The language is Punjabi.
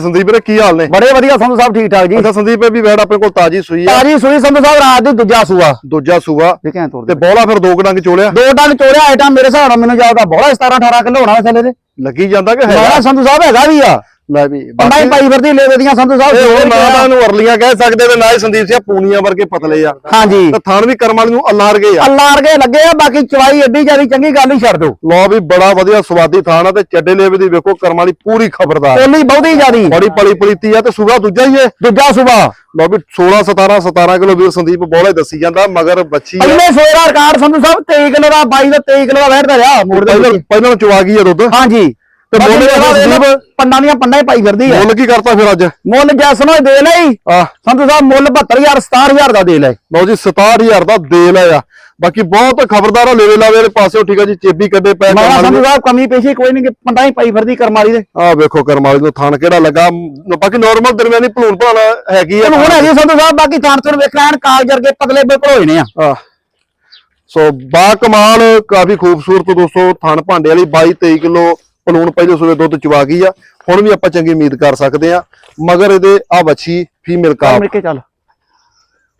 ਸੰਦੀਪ ਵੀਰੇ ਕੀ ਹਾਲ ਨੇ? ਬੜੇ ਵਧੀਆ ਸੰਧੂ ਸਾਹਿਬ ਠੀਕ ਠਾਕ ਜੀ। ਅੱਛਾ ਸੰਦੀਪ ਇਹ ਵੀ ਵੈੜ ਆਪਣੇ ਕੋਲ ਤਾਜੀ ਸੂਈ ਆ। ਤਾਜੀ ਸੂਈ ਸੰਧੂ ਸਾਹਿਬ ਰਾਤ ਦੀ ਦੂਜਾ ਸੂਆ। ਦੂਜਾ ਸੂਆ। ਠੀਕ ਹੈ ਤੋੜ ਤੇ ਬੋਲਾ ਫਿਰ ਦੋ ਡੰਗ ਚੋਲਿਆ? ਦੋ ਡੰਗ ਚੋੜਿਆ ਆਈਟਮ ਮੇਰੇ ਹਿਸਾਬ ਨਾਲ ਮੈਨੂੰ ਜਾਪਦਾ ਬੋਲਾ 17 18 ਕਿਲੋ ਹੋਣਾ ਥੱਲੇ ਦੇ। ਲੱਗੀ ਜਾਂਦਾ ਕਿ ਹੈਗਾ? ਸੰਧੂ ਸਾਹਿਬ ਹੈਗਾ ਵੀ ਆ। ਲੈ ਵੀ ਪੰਡਾ ਹੀ ਪਾਈ ਫਿਰਦੀ ਲੈ ਦੀਆਂ ਸੰਧੂ ਸਾਹਿਬ ਇਹ ਹੋਰ ਨਾ ਤਾਂ ਅਰਲੀਆਂ ਕਹਿ ਸਕਦੇ ਤੇ ਨਾ ਹੀ ਸੰਦੀਪ ਸਿੰਘ ਪੂਨੀਆਂ ਵਰਗੇ ਪਤਲੇ ਆ। ਹਾਂਜੀ। ਤੇ ਥਣ ਵੀ ਕਰਮ ਵਾਲੀ ਨੂੰ ਅਲਾਰ ਗਏ ਆ। ਅੱਲਾ ਵਰਗੇ ਲੱਗੇ ਆ ਬਾਕੀ ਚਵਾਈ ਐਡੀ ਜਿਆਦੀ ਚੰਗੀ ਗੱਲ ਹੀ ਛੱਡ ਦੋ ਲੋ ਵੀ ਬੜਾ ਵਧੀਆ ਸਵਾਦੀ ਥਾਣਾ ਤੇ ਚੱਡੇ ਲੇਵੇ ਦੀ ਵੇਖੋ ਕਰਮ ਵਾਲੀ ਪੂਰੀ ਖਬਰਦਾਰ। ਕੋਲੀ ਬਹੁਤੀ ਜਿਆਦੀ। ਬੜੀ ਪਲੀ ਪਲੀਤੀ ਆ ਤੇ ਸੂਬਾ ਦੂਜਾ ਹੀ ਏ। ਦੂਜਾ ਸੁਬਾ। ਲੋ ਵੀ 16 17 17 ਕਿਲੋ ਵੀਰ ਸੰਦੀਪ ਬੋਲਾ ਦੱਸੀ ਜਾਂਦਾ ਮਗਰ ਬੱਚੀ ਆ। ਪਹਿਲੇ ਸੋਏ ਦਾ ਰਿਕਾਰਡ ਸੰਧੂ ਸਾਹਿਬ 23 ਕਿਲੋ ਦਾ 22 ਦਾ 23 ਕਿਲੋ ਦਾ ਵੈਟ ਰਿਹਾ ਦੇ ਪਹਿਲਾਂ ਵਿੱਚ। ਪਹਿਲਾਂ ਚਵਾ ਗਈ ਆ ਦੁੱਧ। ਹਾਂਜੀ। ਤੇ ਮੁੱਲ ਜਿਹੜਾ ਸੰਦੀਪ ਪੰਡਾਂ ਦੀਆਂ ਪੰਡਾਂ ਹੀ ਪਾਈ ਫਿਰਦੀ ਆ। ਮੁੱਲ ਕੀ ਕਰਤਾ ਫਿਰ ਅੱਜ? ਮੁੱਲ ਜੈਸਨੋ ਦੇ ਲਈ ਆ ਸੰਧੂ ਸਾਹਿਬ ਮੁੱਲ 72000 67000 ਦਾ ਦੇ ਲੈ। ਲਓ ਜੀ 67000 ਦਾ ਦੇ ਲਿਆ ਬਾਕੀ ਬਹੁਤ ਖਬਰਦਾਰ ਆ ਲੇਵੇ ਲਾਵੇ ਵਾਲੇ ਪਾਸੇ। ਠੀਕ ਆ ਜੀ ਚੇਬੀ ਕੱਢੇ ਪੈ ਸੰਧੂ ਵਾਲੀ ਸਾਹਿਬ ਕਮੀ ਪੇਸ਼ੀ ਕੋਈ ਨਹੀਂ ਪੰਡਾਂ ਹੀ ਪਾਈ ਫਿਰਦੀ ਕਰਮਾਲੀ ਦੇ। ਆ ਵੇਖੋ ਕਰਮ ਵਾਲੀ ਨੂੰ ਥਣ ਕਿਹੜਾ ਲੱਗਾ। ਬਾਕੀ ਨਾਰਮਲ ਦਰਮਿਆਨੀ ਭਲੂਣ ਭਾਣਾ ਹੈਗੀ ਆ। ਹੁਣ ਹੈਗੀ ਸੰਧੂ ਸਾਹਿਬ ਬਾਕੀ ਥਾਣ ਤੋਂ ਵੇਖਣ ਕਾਗਜ਼ ਵਰਗੇ ਪਤਲੇ ਬਿਲਕੁਲ ਹੋਏ ਨੇ ਆ। ਆ ਸੋ ਬਾ ਕਮਾਲ ਕਾਫੀ ਖੂਬਸੂਰਤ ਦੋਸਤੋ ਥਣ ਭਾਂਡੇ ਵਾਲੀ 22 23 ਕਿਲੋ ਪਲੂਣ ਪਹਿਲੇ ਸੂਏ ਦੁੱਧ ਚਵਾ ਗਈ ਆ। ਹੁਣ ਵੀ ਆਪਾਂ ਚੰਗੀ ਉਮੀਦ ਕਰ ਸਕਦੇ ਆ। ਮਗਰ ਇਹਦੇ ਆ ਵੱਛੀ ਫੀਮੇਲ ਕਾਫ ਮਿਲ ਕੇ ਚੱਲ।